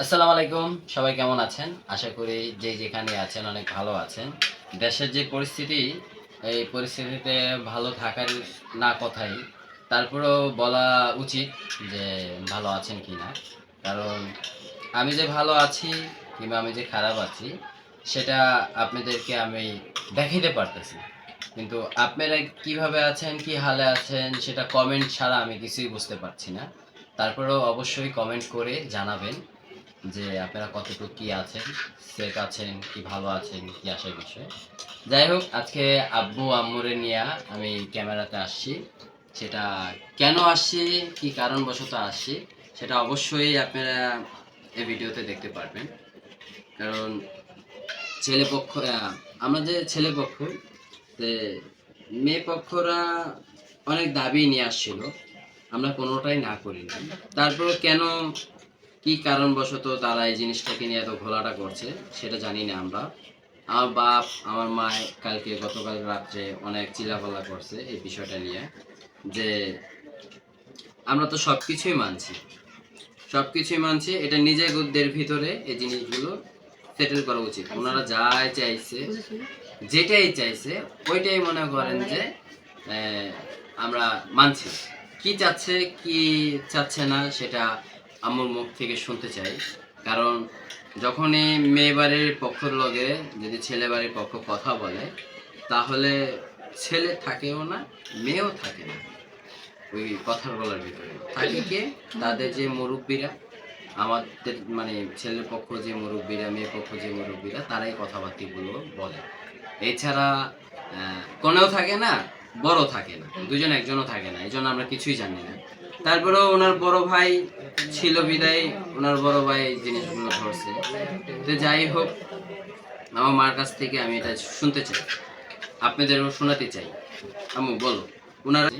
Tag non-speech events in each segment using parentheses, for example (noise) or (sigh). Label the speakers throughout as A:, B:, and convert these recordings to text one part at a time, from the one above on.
A: আসসালামু আলাইকুম, সবাই কেমন আছেন? আশা করি যে যেখানে আছেন অনেক ভালো আছেন। দেশের যে পরিস্থিতি, এই পরিস্থিতিতে ভালো থাকার না কথাই, তারপরেও বলা উচিত যে ভালো আছেন কি না কারণ আমি যে ভালো আছি কিংবা আমি যে খারাপ আছি, সেটা আপনাদেরকে আমি দেখাইতে পারতেছি কিন্তু আপনারা কীভাবে আছেন, কি হালে আছেন, সেটা কমেন্ট ছাড়া আমি কিছুই বুঝতে পারছি না। তারপরেও অবশ্যই কমেন্ট করে জানাবেন। যে আপনারা কতটুকু কি আছেন, সেফ আছেন, কি ভালো আছেন, কি আসার বিষয়। যাই হোক, আজকে আব্বু আম্মুরে নিয়ে আমি ক্যামেরাতে আসছি। সেটা কেন আসছি, কি কারণবশত আসছি, সেটা অবশ্যই আপনারা এই ভিডিওতে দেখতে পারবেন। কারণ ছেলে পক্ষ আমরা যে ছেলে পক্ষ তে মেয়ে পক্ষরা অনেক দাবি নিয়ে আসছিল। আমরা কোনোটাই না করিনি তারপর কেন কি কারণবশত তারা এই জিনিসটাকে নিয়ে এত ঘোলাটা করছে সেটা জানি না আমরা। আমার বাপ আমার মা কালকে গতকাল রাত্রে অনেক চিলাফালা করছে এই বিষয়টা নিয়ে যে আমরা তো সব কিছুই মানছি। সব কিছুই মানছি এটা নিজেদের ভিতরে এই জিনিসগুলো সেটেল করা উচিত। ওনারা যাই চাইছে যেটাই চাইছে ওইটাই মনে করেন যে আহ, আমরা মানছি। কি চাচ্ছে কি চাচ্ছে না সেটা আমার মুখ থেকে শুনতে চাই। কারণ যখনই মেয়ে বাড়ির পক্ষর লগে যদি ছেলে বাড়ির পক্ষ কথা বলে, তাহলে ছেলে থাকেও না, মেয়েও থাকে না ওই কথা বলার ভিতরে। থাকে কে? তাদের যে মুরব্বীরা, আমাদের মানে ছেলের পক্ষ যে মুরব্বীরা, মেয়ের পক্ষ যে মুরব্বীরা, তারাই কথাবার্তাগুলো বলে। এছাড়া কোনেও থাকে না বড় থাকে না দুজন একজনও থাকে না, এই জন্য আমরা কিছুই জানি না। তারপরেও ওনার বড় ভাই ছিল বিদায় ওনার বড় ভাই এই জিনিসগুলো ধরছে। তো যাই হোক আমার মার কাছ থেকে আমি এটা শুনতে চাই। আপনাদেরও শোনাতে চাই। আম্মু বলো। ওনারা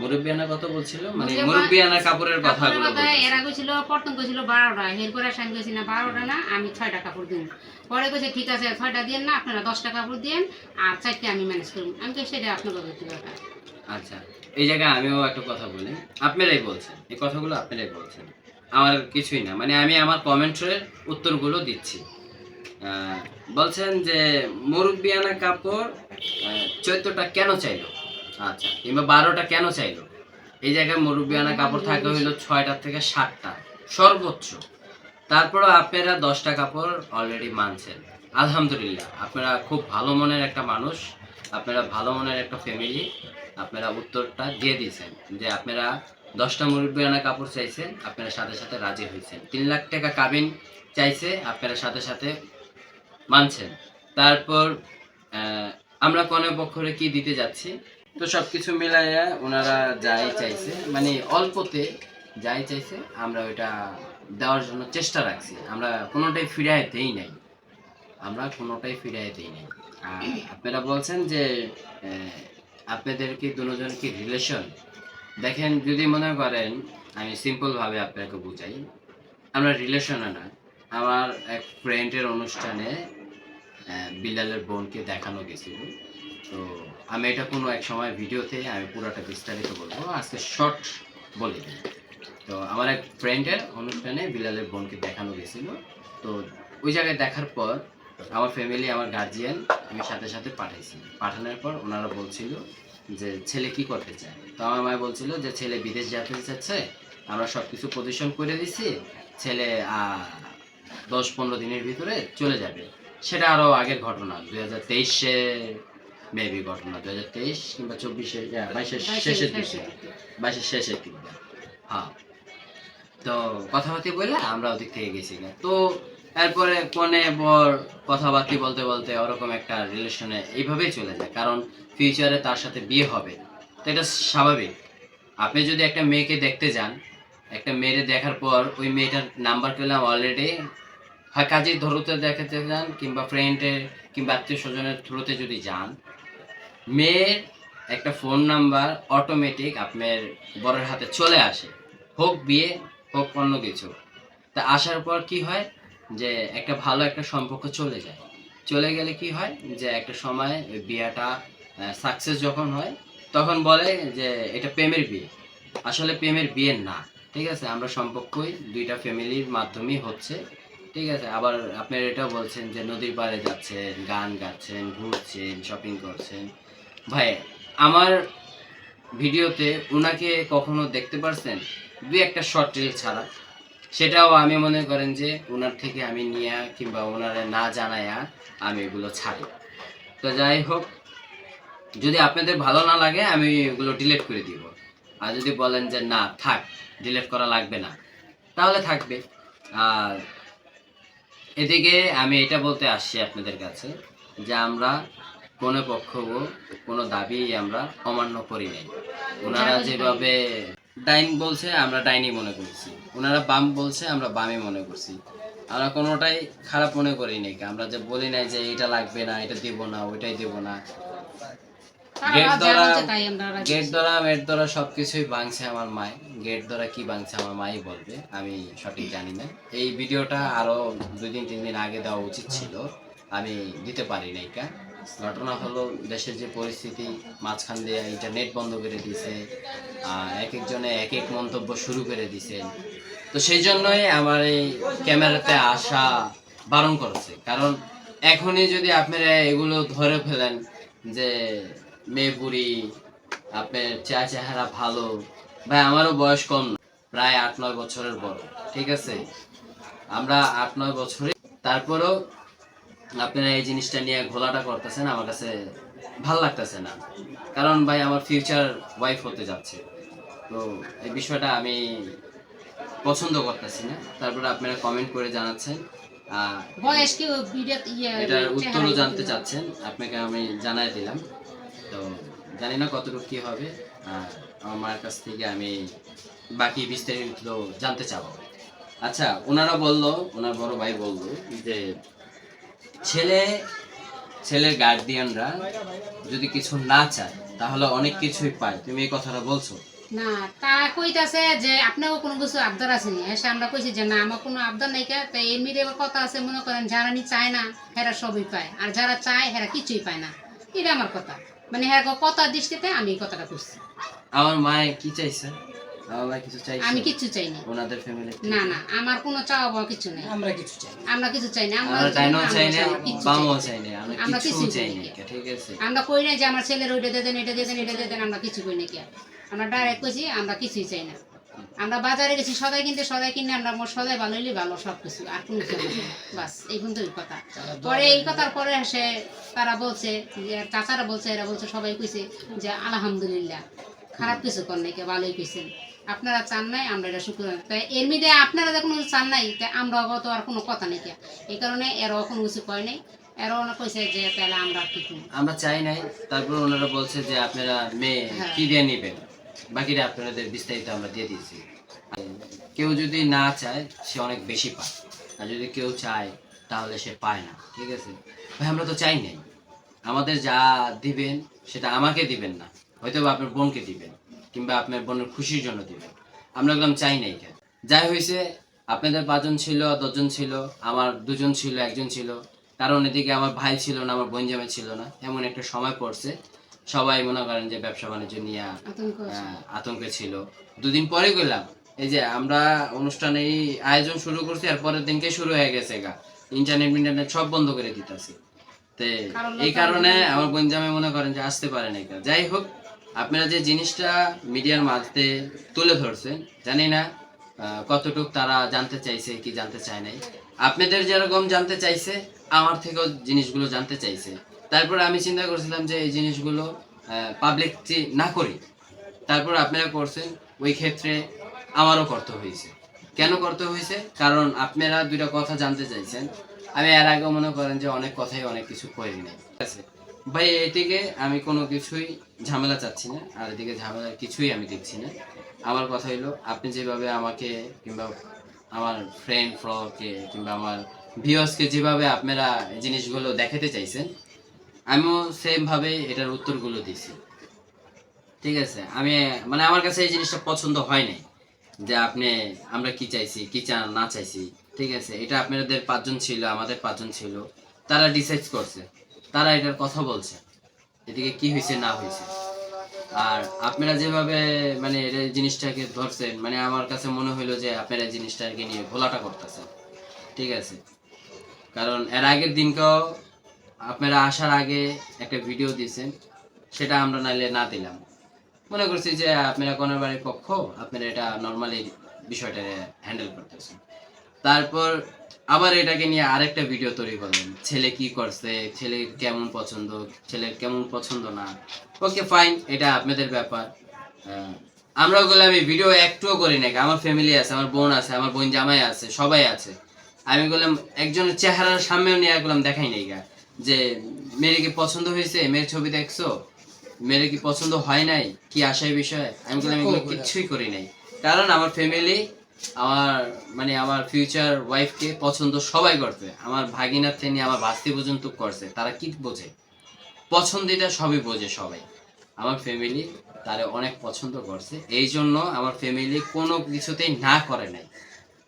A: মুরব্বিয়ানা কত বলছিল মানে মুরব্বিয়ানা কাপড়ের কথাগুলো
B: এরা কইছিল প্রথম কইছিল বারোটা এরপরে আমি কইছি না আমি ছয়টা কাপড় দিন পরে কইছে ঠিক আছে দিন না আপনারা দশটা কাপড় দিন আর চারটে আমি ম্যানেজ আমি কই সেটা আপনাদের ব্যাপার?
A: আচ্ছা। এই জায়গায় আমিও একটা কথা বলি। আপনারাই বলছেন। এই কথাগুলো আপনারাই বলছেন। আমার কিছুই না। মানে আমি আমার কমেন্টের উত্তরগুলো দিচ্ছি। বলছেন যে মুরব্বিয়ানা কাপড় চৈত্রটা কেন চাইলো? আচ্ছা কিংবা বারোটা কেন চাইলো? এই জায়গায় মুরব্বিয়ানা কাপড় থাকে হইল ছয়টা থেকে সাতটা। সর্বোচ্চ। তারপরও আপনারা দশটা কাপড় অলরেডি মানছেন। আলহামদুলিল্লাহ। আপনারা খুব ভালো মনের একটা মানুষ। আপনারা ভালো মনের একটা ফ্যামিলি আপনারা উত্তরটা দিয়ে দিয়েছেন যে আপনারা দশটা মুরব্বিয়ানা কাপড় চাইছেন, আপনারা সাথে সাথে রাজি হয়েছেন। তিন লাখ টাকা কাবিন চাইছে, আপনারা সাথে সাথে মানছেন। তারপর আমরা কোনো পক্ষরে কি দিতে যাচ্ছি? তো সবকিছু মিলাইয়া ওনারা যাই চাইছে মানে অল্পতে যাই চাইছে, আমরা ওইটা দেওয়ার জন্য চেষ্টা রাখছি। আমরা কোনোটাই ফিরাই দেই নাই। আমরা কোনোটাই ফিরাই দিই নাই। আর আপনারা বলছেন যে আপনাদের কি দুজন কি রিলেশন দেখেন, যদি মনে করেন, আমি সিম্পল ভাবে আপনাকে বুঝাই। আমরা রিলেশনে না। আমার এক ফ্রেন্ডের অনুষ্ঠানে বিলালের বোনকে দেখানো গেছিল। তো আমি এটা কোনো এক সময় ভিডিওতে আমি পুরোটা বিস্তারিত বলব। আজকে শর্ট বলে দিই। তো আমার এক ফ্রেন্ডের অনুষ্ঠানে বিলালের বোনকে দেখানো গেছিল। তো ওই জায়গায় দেখার পর আমার ফ্যামিলি আমার গার্জিয়ান আমি সাথে সাথে পাঠাইছি। পাঠানোর পর ওনারা বলছিল যে ছেলে কি করতে চায়? তো আমার মা বলছিল যে ছেলে বিদেশ যেতে চাচ্ছে আমরা সব কিছু পজিশন করে দিছি ছেলে দশ পনেরো দিনের ভিতরে চলে যাবে। সেটা আরও আগের ঘটনা দুই হাজার তেইশে মেবি ঘটনা দুই হাজার তেইশ কিংবা চব্বিশে বাইশের শেষের দিকে। বাইশের শেষের দিকে। হ্যাঁ। তো কথাবার্তি বললে আমরা ওদিক থেকে গেছি। তো এরপরে কোনে বর কথাবার্তি বলতে বলতে ওরকম একটা রিলেশনে এইভাবেই চলে যায়। কারণ ফিউচারে তার সাথে বিয়ে হবে। তো এটা স্বাভাবিক। আপনি যদি একটা মেয়েকে দেখতে যান, একটা মেয়েরে দেখার পর ওই মেয়েটার নাম্বার পেলাম অলরেডি হয় কাজের ধরতে দেখাতে যান কিংবা ফ্রেন্ডের কিংবা আত্মীয় স্বজনের থ্রুতে যদি যান, মেয়ের একটা ফোন নাম্বার অটোমেটিক আপনার বরের হাতে চলে আসে। হোক বিয়ে, হোক অন্য কিছু। তা আসার পর কি হয়? যে একটা ভালো একটা সম্পর্ক চলে যায়। চলে গেলে কি হয়? যে একটা সময় বিয়েটা সাকসেস যখন হয়, তখন বলে যে এটা প্রেমের বিয়ে। আসলে প্রেমের বিয়ে না, ঠিক আছে? আমরা সম্পর্কই দুইটা ফ্যামিলির মাধ্যমেই হচ্ছে, ঠিক আছে? আবার আপনার এটাও বলছেন যে নদীর পাড়ে যাচ্ছেন, গান গাচ্ছেন, ঘুরছেন শপিং করছেন। ভাই, আমার ভিডিওতে ওনাকে কখনো দেখতে পারছেন? দুই একটা শর্ট রিল ছাড়া। সেটাও আমি মনে করেন যে ওনার থেকে আমি নিয়ে কিংবা ওনারা না জানায়া আমি এগুলো ছাড়ি। তো যাই হোক যদি আপনাদের ভালো না লাগে আমি এগুলো ডিলিট করে দিব। আর যদি বলেন যে না থাক ডিলিট করা লাগবে না তাহলে থাকবে। আর এদিকে আমি এটা বলতে আসছি আপনাদের কাছে যে আমরা কোনো পক্ষ কোনো দাবি আমরা অমান্য করি নাই। ওনারা যেভাবে ডাইন বলছে আমরা ডাইনি মনে করছি। ওনারা বাম বলছে আমরা বামই মনে করছি। আমরা কোনোটাই খারাপ মনে করি নাই। আমরা যে বলি নাই যে এটা লাগবে না এটা দিব না ওইটাই দিব না। গেট
B: রাজি।
A: গেট ধরা মেট ধরা সবকিছুই ভাঙছে আমার মায় গেট ধরা কি ভাঙছে আমার মাই বলবে আমি সঠিক জানি না। এই ভিডিওটা আরও দুই দিন তিন দিন আগে দেওয়া উচিত ছিল। আমি দিতে পারি নাই কা ঘটনা হলো দেশের যে পরিস্থিতি, মাঝখান দিয়ে ইন্টারনেট বন্ধ করে দিয়েছে এক একজনে এক এক মন্তব্য শুরু করে দিছে তো সেই জন্যই আমার এই ক্যামেরাতে আসা বারণ করছে। কারণ এখনই যদি আপনারা এগুলো ধরে ফেলেন যে মেয়ে বুড়ি, আপনার চা চেহারা ভালো, ভাই আমারও বয়স কম প্রায় আট নয় বছরের বড়, ঠিক আছে? আমরা আট নয় বছরে, তারপরেও আপনারা এই জিনিসটা নিয়ে ঘোলাটা করতেছেন আমার কাছে ভালো লাগতেছে না। কারণ ভাই আমার ফিউচার ওয়াইফ হতে যাচ্ছে। তো এই বিষয়টা আমি পছন্দ করতেছি না। তারপরে আপনারা কমেন্ট করে জানাচ্ছেন।
B: বয়স কি ইয়ে
A: এটার উত্তরও জানতে চাচ্ছেন। আপনাকে আমি জানাই দিলাম। তো জানি না কতটুকু কি হবে। আমার মায়ের কাছ থেকে আমি বাকি বিস্তারিত জানতে চাবো। আচ্ছা ওনারা বলল ওনার বড় ভাই বলল যে ছেলে ছেলের গার্ডিয়ানরা যদি কিছু না চায় তাহলে অনেক কিছুই পায়। তুমি এই কথাটা বলছো?
B: না তা কইতাছে যে আপনারও কোনো কিছু আবদার আছে নি? এসে আমরা কইছি যে না আমার কোনো আবদার নাই কে। এবার কথা আছে মনে করেন যারা নি চায় না হেরা সবই পায়। আর যারা চায় হেরা কিছুই পায় না। এটা আমার কথা। মানে হেরা কথা দৃষ্টিতে আমি এই কথাটা করছি
A: আমার মায়ে কি চাইছে? আমার কিছু চাইছে?
B: আমি কিচ্ছু চাই না
A: ওনাদের ফ্যামিলি
B: না না আমার কোনো চাওয়া পাওয়া কিছু নেই।
C: আমরা কিছু চাই
B: আমরা কিছু চাই না আমরা
A: আমরা ডাইনো চাই না
B: চাই না, কিচ্ছু চাই
A: বামও চাই না আমরা
B: আমরা
A: কিছু
B: কিছুই
A: চাই
B: চাই
A: না
B: না।
A: ঠিক আছে।
B: আমরা কই না যে আমার ছেলের ওইটা দিয়ে দেন এটা দিয়ে দেন এটা দিয়ে দেন আমরা কিছু কই না কি আমরা ডাইরেক্ট কইছি আমরা কিছুই চাই না। আমরা বাজারে গেছি সদাই কিনতে সদাই কিনে আমরা মোর সদাই ভালো হইলে ভালো সব কিছু আর কোনো বাস এই পর্যন্তই কথা। পরে এই কথার পরে সে তারা বলছে যে চাচারা বলছে এরা বলছে সবাই কইছে যে আলহামদুলিল্লাহ খারাপ কিছু কর নাই কে ভালোই কইছেন। আপনারা চান নাই আমরা এটা শুক্র তাই এর মধ্যে আপনারা যখন চান নাই তাই আমরা তো আর কোনো কথা নেই। এই কারণে এরাও কোনো কিছু কয় নাই। এরাও না কইছে যে তাহলে আমরা কি?
A: আমরা চাই নাই তারপর ওনারা বলছে যে আপনারা মেয়ে
B: হ্যাঁ।
A: কি দিয়ে নেবেন? বাকিটা আপনাদের বিস্তারিত আমরা দিয়ে দিয়েছি। কেউ যদি না চায় সে অনেক বেশি পায়। আর যদি কেউ চায় তাহলে সে পায় না ঠিক আছে? ভাই আমরা তো চাই নাই। আমাদের যা দিবেন সেটা আমাকে দিবেন না। হয়তো আপনার বোনকে দিবেন। কিংবা আপনার বোনের খুশির জন্য দিবেন। আমরা একদম চাই নাই কেন যাই হয়েছে আপনাদের পাঁচজন ছিল দশজন ছিল আমার দুজন ছিল একজন ছিল। কারণ এদিকে আমার ভাই ছিল না আমার বোন জামাই ছিল না। এমন একটা সময় পড়ছে। সবাই মনে করেন যে ব্যবসা বাণিজ্য নিয়ে
B: আতঙ্ক
A: ছিল। দুদিন পরে গেলাম। এই যে আমরা অনুষ্ঠানে এই আয়োজন শুরু করছি আর পরের দিনকে শুরু হয়ে গেছে গা। ইন্টারনেট ইন্টারনেট সব বন্ধ করে দিতেছি। তে এই কারণে আমার বোন জামাই মনে করেন যে আসতে পারে না। যাই হোক আপনারা যে জিনিসটা মিডিয়ার মাঝে তুলে ধরছেন জানি না কতটুক তারা জানতে চাইছে কি জানতে চায় নাই। আপনাদের যেরকম জানতে চাইছে, আমার থেকেও জিনিসগুলো জানতে চাইছে। তারপর আমি চিন্তা করছিলাম যে এই জিনিসগুলো পাবলিক না করি, তারপর আপনারা করছেন, ওই ক্ষেত্রে আমারও করতে হয়েছে। কেন করতে হয়েছে? কারণ আপনারা দুইটা কথা জানতে চাইছেন। আমি এর আগে মনে করেন যে অনেক কথাই অনেক কিছু করি নাই ঠিক আছে? ভাই, এদিকে আমি কোনো কিছুই ঝামেলা চাচ্ছি না, আর এদিকে ঝামেলা কিছুই আমি দেখছি না। আমার কথা হইল, আপনি যেভাবে আমাকে কিংবা আমার ফ্রেন্ড ফ্রকে কিংবা আমার ভিউয়ার্সকে যেভাবে আপনারা জিনিসগুলো দেখাতে চাইছেন, আমিও সেমভাবে এটার উত্তরগুলো দিছি ঠিক আছে? আমি মানে আমার কাছে এই জিনিসটা পছন্দ হয় নাই, যে আপনি, আমরা কি চাইছি, কি চা না চাইছি। ঠিক আছে? এটা আপনাদের পাঁচজন ছিল, আমাদের পাঁচজন ছিল, তারা ডিসাইড করছে। তারা এটার কথা বলছে। এদিকে কি হয়েছে, না হয়েছে। আর আপনারা যেভাবে মানে জিনিসটাকে ধরছেন মানে আমার কাছে মনে হইল যে আপনারা জিনিসটাকে নিয়ে ভোলাটা করতেছেন। ঠিক আছে? কারণ এর আগের দিনকেও আপনারা আসার আগে একটা ভিডিও দিয়েছেন, সেটা আমরা নাইলে না দিলাম। মনে করছি যে আপনারা কোনো বাড়ির পক্ষ, আপনারা এটা নর্মালি বিষয়টা হ্যান্ডেল করতেছেন। তারপর আবার এটাকে নিয়ে আরেকটা ভিডিও তৈরি করলেন। ছেলে কি করছে? ছেলে কেমন পছন্দ? ছেলের কেমন পছন্দ না? ওকে ফাইন এটা আপনাদের ব্যাপার। আমরা ওগুলো আমি ভিডিও একটুও করি না আমার ফ্যামিলি আছে আমার বোন আছে আমার বোন জামাই আছে সবাই আছে। আমি বললাম একজনের চেহারার সামনেও নিয়ে গেলাম দেখাই নাই গা। যে মেয়ের কি পছন্দ হয়েছে? মেয়ের ছবি দেখছ? মেয়ের কি পছন্দ হয় নাই? কি আশায় বিষয়? আমি বললাম এগুলো কিচ্ছুই করি নাই। কারণ আমার ফ্যামিলি আমার মানে আমার ফিউচার ওয়াইফকে পছন্দ সবাই করছে। আমার ভাগিনার থেকে আমার বাস্তি পর্যন্ত করছে। তারা কি বোঝে? পছন্দিটা সবই বোঝে সবাই। আমার ফ্যামিলি তারে অনেক পছন্দ করছে। এই জন্য আমার ফ্যামিলি কোনো কিছুতেই না করে নাই।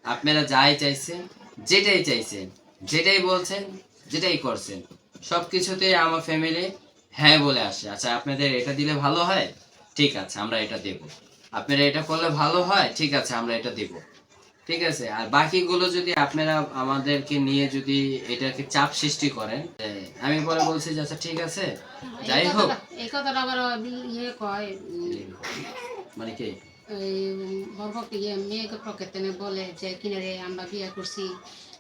A: আপনারা যাই চাইছেন, যেটাই চাইছেন, যেটাই বলছেন, যেটাই করছেন সব কিছুতেই আমার ফ্যামিলি হ্যাঁ বলে আসে। আচ্ছা আপনাদের এটা দিলে ভালো হয়? ঠিক আছে, আমরা এটা দেব। আপনারা এটা করলে ভালো হয় ঠিক আছে আমরা এটা দিব। ঠিক আছে আর বাকিগুলো যদি আপনারা আমাদেরকে নিয়ে যদি এটাকে চাপ সৃষ্টি করেন আমি পরে বলছি যে আচ্ছা ঠিক আছে যাই হোক।
B: এই কথাটা আবার ইয়ে কয়
A: মানে কি?
B: ইয়ে মেয়েকে বলে যে কিনারে আমরা বিয়ে করছি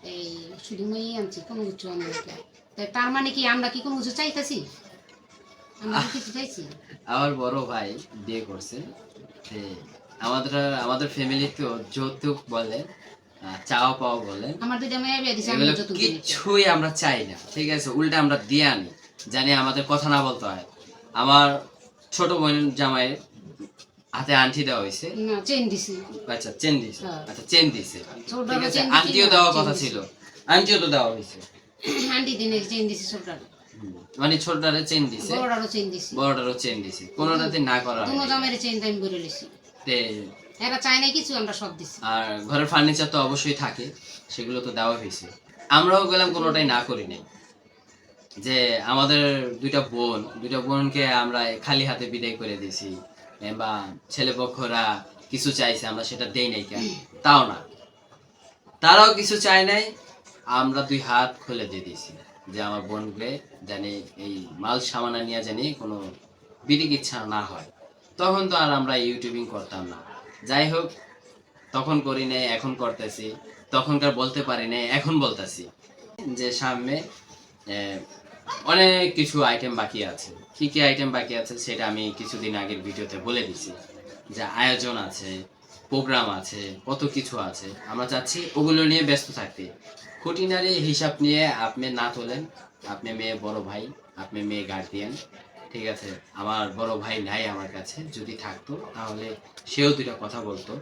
B: এই শুধু মেয়েই আনছি কোনো। তো তার মানে কি আমরা কি কোনো কিছু চাইতেছি? আমরা কি চাইছি? (laughs)
A: আমার বড় ভাই বিয়ে করছে। যে আমাদের যৌতুক বলে আহ, চাওয়া পাওয়া বলে কিচ্ছুই আমরা চাই না ঠিক আছে? উল্টা আমরা দিয়ে আনি জানি আমাদের কথা না বলতে হয়। আমার ছোট বোন জামাইয়ের হাতে আংটি দেওয়া হয়েছে। আচ্ছা চেন দিছে।
B: হ্যাঁ।
A: আচ্ছা চেন দিছে।
B: ছোটটা
A: ঠিক আছে? আংটিও দেওয়ার কথা ছিল। আংটিও তো দেওয়া হয়েছে।
B: আন্টি দিনে চেন দিছি ছোটটা।
A: মানে ছোটটারে চেন দিছে।
B: বড়টারও চেন দিছি।
A: বড়টারও চেন দিছে। কোনোটাতে না করা
B: দুনো। জামের চেন টাইম করে লিছি
A: তে
B: এরা চায় না কিছু আমরা সব দিছি।
A: আর ঘরের ফার্নিচার তো অবশ্যই থাকে সেগুলো তো দেওয়া হয়েছে। আমরাও গেলাম কোনোটাই না করি নাই। যে আমাদের দুইটা বোন দুইটা বোনকে আমরা খালি হাতে বিদায় করে দিয়েছি। বা ছেলেপক্ষরা কিছু চাইছে আমরা সেটা দেই নাই কেন? তাও না। তারাও কিছু চায় নাই আমরা দুই হাত খুলে দিয়ে দিয়েছি। যে আমার বোনকে জানি, এই মাল সামানা নিয়ে জানি কোনো বিদিক ইচ্ছা না হয়। তখন তো আর আমরা ইউটিউবিং করতাম না। যাই হোক, তখন করি নাই, এখন করতেছি। তখনকার বলতে পারি নাই, এখন বলতেছি। যে সামনে অনেক কিছু আইটেম বাকি আছে। কি কি আইটেম বাকি আছে সেটা আমি কিছুদিন আগের ভিডিওতে বলে দিছি। যে আয়োজন আছে প্রোগ্রাম আছে, কত কিছু আছে। আমরা চাচ্ছি ওগুলো নিয়ে ব্যস্ত থাকতে। খুঁটিনারি হিসাব নিয়ে আপনি না তোলেন। আপনি মেয়ে বড় ভাই, আপনি মেয়ে গার্ডিয়ান ঠিক আছে? আমার বড় ভাই নাই আমার কাছে, যদি থাকতো, তাহলে সেও দুইটা কথা বলতো।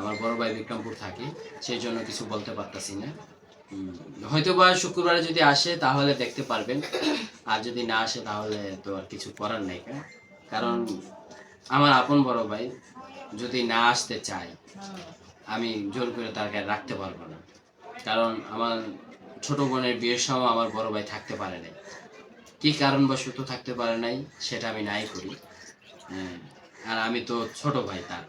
A: আমার বড় ভাই বিক্রমপুর থাকে, সেই জন্য কিছু বলতে পারতাছি না। হয়তো বা শুক্রবারে যদি আসে, তাহলে দেখতে পারবেন। আর যদি না আসে, তাহলে তো আর কিছু করার নাই কারণ আমার আপন বড় ভাই যদি না আসতে চায়, আমি জোর করে তাকে রাখতে পারব না। কারণ আমার ছোট বোনের বিয়ের সময় আমার বড় ভাই থাকতে পারে নাই। কি কারণবশত থাকতে পারে নাই সেটা আমি নাই করি। হ্যাঁ, আর আমি তো ছোট ভাই তার।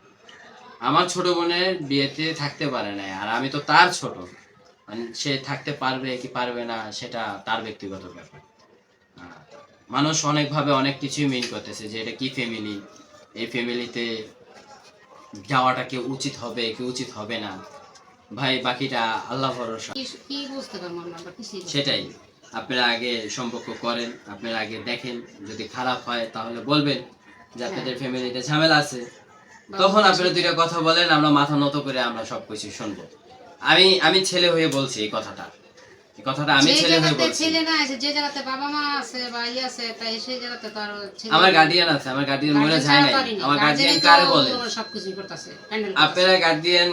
A: আমার ছোট বোনের বিয়েতে থাকতে পারে নাই আর আমি তো তার ছোট। মানে সে থাকতে পারবে কি পারবে না সেটা তার ব্যক্তিগত ব্যাপার। মানুষ অনেকভাবে অনেক কিছুই মিন করতেছে যে এটা কি ফ্যামিলি এই ফ্যামিলিতে যাওয়াটা কি উচিত হবে কি উচিত হবে না? ভাই বাকিটা আল্লাহ ভরসা।
B: কি বুঝতে পারব আমরা
A: সেটাই। আপনারা আগে সম্পর্ক করেন আপনারা আগে দেখেন যদি খারাপ হয় তাহলে বলবেন যে আপনাদের ফ্যামিলিতে ঝামেলা আছে। তখন আপনারা দুইটা কথা বলেন আমরা মাথা নত করে আমরা সবকিছু শুনব। আমি আমি ছেলে হয়ে বলছি এই কথাটা। এই কথাটা আমি ছেলে হয়ে বলছি।
B: ছেলে না আছে যে জায়গাতে বাবা মা আছে বা আছে তাই সেই জায়গাতে তো আর
A: আমার গার্ডিয়ান আছে আমার গার্ডিয়ান মরে যায়
B: ছাড়া
A: নাই
B: তো আর ই নেই।
A: আমার গার্ডিয়ান কারে বলে?
B: সবকিছুই করতেছে
A: আপনারা গার্ডিয়ান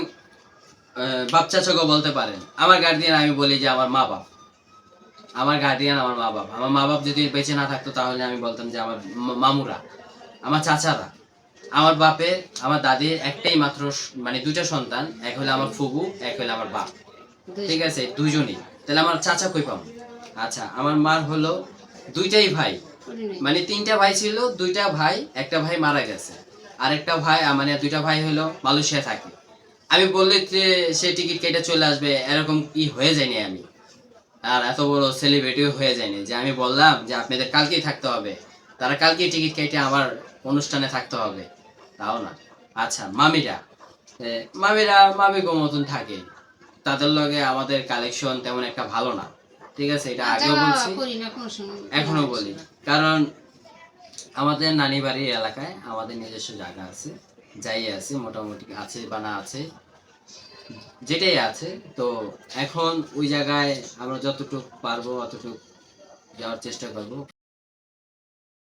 A: বাচ্চা চোখও বলতে পারেন। আমার গার্ডিয়ান আমি বলি যে আমার মা বাপ। আমার গার্ডিয়ান আমার মা বাপ। আমার মা বাপ যদি বেঁচে না থাকতো তাহলে আমি বলতাম যে আমার মামুরা আমার চাচারা। আমার বাপের আমার দাদির একটাই মাত্র মানে দুইটা সন্তান এক হলো আমার ফুবু এক হলো আমার বাপ। ঠিক আছে? দুজনই তাহলে আমার চাচা কই পাবো? আচ্ছা আমার মার হলো দুইটাই ভাই। মানে তিনটা ভাই ছিল দুইটা ভাই একটা ভাই মারা গেছে। আরেকটা ভাই আহ, মানে দুইটা ভাই হলো মালয়েশিয়া থাকে। আমি বললে যে সে টিকিট কেটে চলে আসবে এরকম কি হয়ে যায়নি আমি। আর এত বড় সেলিব্রিটিও হয়ে যায়নি যে আমি বললাম যে আপনাদের কালকেই থাকতে হবে। তারা কালকেই টিকিট কেটে আমার অনুষ্ঠানে থাকতে হবে। তাও না। আচ্ছা মামিরা। মামিরা মামিগো মতন থাকে। তাদের লগে আমাদের কালেকশন তেমন একটা ভালো না। ঠিক আছে এটা আগেও বলছি। এখনও বলি। কারণ আমাদের নানি বাড়ির এলাকায় আমাদের নিজস্ব জায়গা আছে। যাই আছে, মোটামুটি আছে বা না আছে, যেটাই আছে। তো এখন ওই জায়গায় আমরা যতটুকু পারব, অতটুকু যাওয়ার চেষ্টা করব।